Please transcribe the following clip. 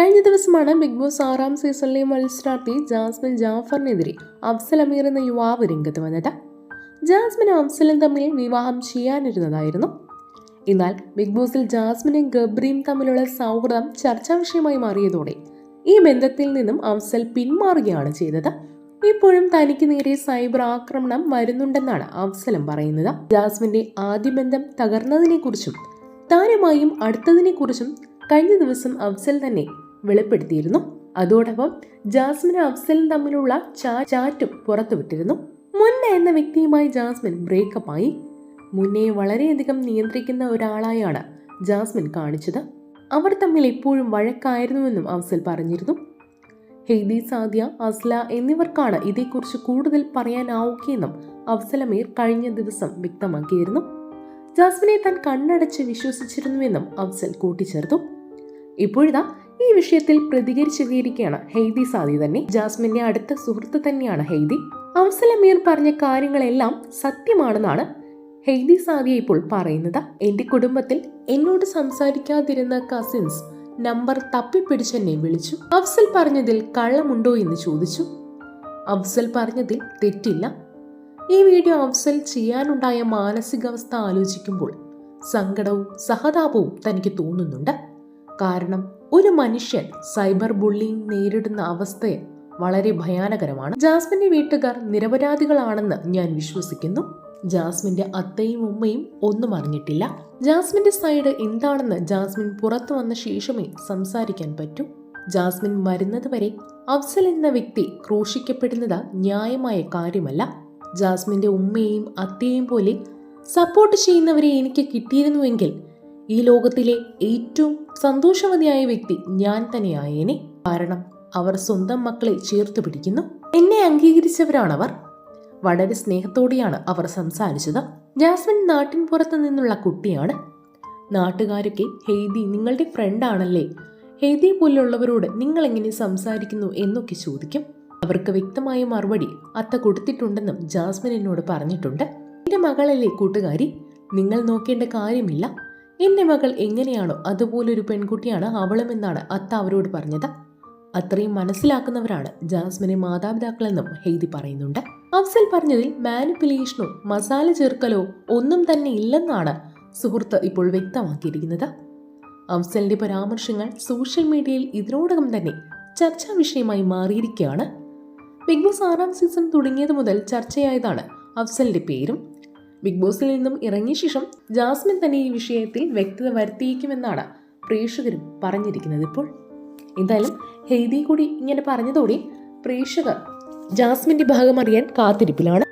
കഴിഞ്ഞ ദിവസമാണ് big boss ആറാം സീസണിലെ മത്സരാർത്ഥി ജാസ്മിൻ ജാഫറിനെതിരെ അഫ്സൽ അമീർ എന്ന യുവാവ് രംഗത്ത് വന്നത് ജാസ്മിനും അഫ്സലും തമ്മിൽ വിവാഹം ചെയ്യാനിരുന്നതായിരുന്നു. എന്നാൽ ബിഗ് ബോസിൽ ജാസ്മിനും ഗബ്രിയും തമ്മിലുള്ള സൗഹൃദം ചർച്ചാ വിഷയമായി മാറിയതോടെ ഈ ബന്ധത്തിൽ നിന്നും അഫ്സൽ പിന്മാറുകയാണ് ചെയ്തത്. ഇപ്പോഴും തനിക്ക് നേരെ സൈബർ ആക്രമണം വരുന്നുണ്ടെന്നാണ് അഫ്സലും പറയുന്നത്. ജാസ്മിന്റെ ആദ്യ ബന്ധം തകർന്നതിനെക്കുറിച്ചും താരമായും അടുത്തതിനെക്കുറിച്ചും കഴിഞ്ഞ ദിവസം അഫ്സൽ തന്നെ വെളിപ്പെടുത്തിയിരുന്നു. അതോടൊപ്പം ജാസ്മിനും അഫ്സലും തമ്മിലുള്ള ചാറ്റും പുറത്തുവിട്ടിരുന്നു. മുന്ന എന്ന വ്യക്തിയുമായി ജാസ്മിൻ ബ്രേക്കപ്പ് ആയി മുന്നയെ വളരെയധികം നിയന്ത്രിക്കുന്ന ഒരാളായാണ് ജാസ്മിൻ കാണിച്ചത്. അവർ തമ്മിൽ എപ്പോഴും വഴക്കായിരുന്നുവെന്നും അഫ്സൽ പറഞ്ഞിരുന്നു. ഹെയ്ദി സാദിയ അസ്ല എന്നിവർക്കാണ് ഇതേക്കുറിച്ച് കൂടുതൽ പറയാനാവുകയെന്നും അഫ്സലമീർ കഴിഞ്ഞ ദിവസം വ്യക്തമാക്കിയിരുന്നു. ജാസ്മിനെ താൻ കണ്ണടച്ച് വിശ്വസിച്ചിരുന്നുവെന്നും അഫ്സൽ കൂട്ടിച്ചേർത്തു. ഇപ്പോഴിതാ ഈ വിഷയത്തിൽ പ്രതികരിച്ചെത്തിയിരിക്കുകയാണ് ഹെയ്ദി സാദി തന്നെ. ജാസ്മിന്റെ അടുത്ത സുഹൃത്ത് തന്നെയാണ് ഹെയ്ദി അഫ്സൽ അമീർ പറഞ്ഞ കാര്യങ്ങളെല്ലാം സത്യമാണെന്നാണ് ഹെയ്ദി സാദിയെ ഇപ്പോൾ പറയുന്നത്. എന്റെ കുടുംബത്തിൽ എന്നോട് സംസാരിക്കാതിരുന്ന കസിൻസ് നമ്പർ തപ്പിപ്പിടിച്ചെന്നെ വിളിച്ചു. അഫ്സൽ പറഞ്ഞതിൽ കള്ളമുണ്ടോ എന്ന് ചോദിച്ചു. അഫ്സൽ പറഞ്ഞതിൽ തെറ്റില്ല. ഈ വീഡിയോ അഫ്സൽ ചെയ്യാനുണ്ടായ മാനസികാവസ്ഥ ആലോചിക്കുമ്പോൾ സങ്കടവും സഹതാപവും തനിക്ക് തോന്നുന്നുണ്ട്. കാരണം ഒരു മനുഷ്യൻ സൈബർ ബുള്ളിങ് നേരിടുന്ന അവസ്ഥ വളരെ ഭയാനകരമാണ്. ജാസ്മിന്റെ വീട്ടുകാർ നിരപരാധികളാണെന്ന് ഞാൻ വിശ്വസിക്കുന്നു. ജാസ്മിന്റെ അത്തയും ഉമ്മയും ഒന്നും അറിഞ്ഞിട്ടില്ല. ജാസ്മിന്റെ സൈഡ് എന്താണെന്ന് ജാസ്മിൻ പുറത്തു വന്ന ശേഷമേ സംസാരിക്കാൻ പറ്റൂ. ജാസ്മിൻ വരുന്നത് വരെ അഫ്സൽ എന്ന വ്യക്തി ക്രൂശിക്കപ്പെടുന്നത് ന്യായമായ കാര്യമല്ല. ജാസ്മിന്റെ ഉമ്മയെയും അത്തയെയും പോലെ സപ്പോർട്ട് ചെയ്യുന്നവരെ എനിക്ക് കിട്ടിയിരുന്നുവെങ്കിൽ ഈ ലോകത്തിലെ ഏറ്റവും സന്തോഷവതിയായ വ്യക്തി ഞാൻ തന്നെയായേനെ. കാരണം അവർ സ്വന്തം മക്കളെ ചേർത്ത് പിടിക്കുന്നു. എന്നെ അംഗീകരിച്ചവരാണവർ. വളരെ സ്നേഹത്തോടെയാണ് അവർ സംസാരിച്ചത്. ജാസ്മിൻ നാട്ടിൻ പുറത്ത് നിന്നുള്ള കുട്ടിയാണ്. നാട്ടുകാരൊക്കെ ഹെയ്തി നിങ്ങളുടെ ഫ്രണ്ടാണല്ലേ ഹെയ്തി പോലുള്ളവരോട് നിങ്ങൾ എങ്ങനെ സംസാരിക്കുന്നു എന്നൊക്കെ ചോദിക്കും. അവർക്ക് വ്യക്തമായ മറുപടി അത്ത കൊടുത്തിട്ടുണ്ടെന്നും ജാസ്മിൻ എന്നോട് പറഞ്ഞിട്ടുണ്ട്. എന്റെ മകളല്ലേ കൂട്ടുകാരി? നിങ്ങൾ നോക്കേണ്ട കാര്യമില്ല. എന്റെ മകൾ എങ്ങനെയാണോ അതുപോലൊരു പെൺകുട്ടിയാണ് അവളുമെന്നാണ് അത്ത അവരോട് പറഞ്ഞത്. അത്രയും മനസ്സിലാക്കുന്നവരാണ് ജാസ്മിനെ മാതാപിതാക്കളെന്നും ഹെയ്തി പറയുന്നുണ്ട്. അഫ്സൽ പറഞ്ഞതിൽ മാനിപ്പുലേഷനോ മസാല ചേർക്കലോ ഒന്നും തന്നെ ഇല്ലെന്നാണ് സുഹൃത്ത് ഇപ്പോൾ വ്യക്തമാക്കിയിരിക്കുന്നത്. അഫ്സലിന്റെ പരാമർശങ്ങൾ സോഷ്യൽ മീഡിയയിൽ ഇതിനോടകം തന്നെ ചർച്ചാ വിഷയമായി മാറിയിരിക്കുകയാണ്. ബിഗ് ബോസ് ആറാം സീസൺ തുടങ്ങിയത് മുതൽ ചർച്ചയായതാണ് അഫ്സലിന്റെ പേരും. ബിഗ് ബോസിൽ നിന്നും ഇറങ്ങിയ ശേഷം ജാസ്മിൻ തന്നെ ഈ വിഷയത്തിൽ വ്യക്തത വരുത്തിയേക്കുമെന്നാണ് പ്രേക്ഷകരും പറഞ്ഞിരിക്കുന്നത് ഇപ്പോൾ. എന്തായാലും ഹെയ്തി കൂടി ഇങ്ങനെ പറഞ്ഞതോടെ പ്രേക്ഷകർ ജാസ്മിന്റെ ഭാഗം അറിയാൻ കാത്തിരിപ്പിലാണ്.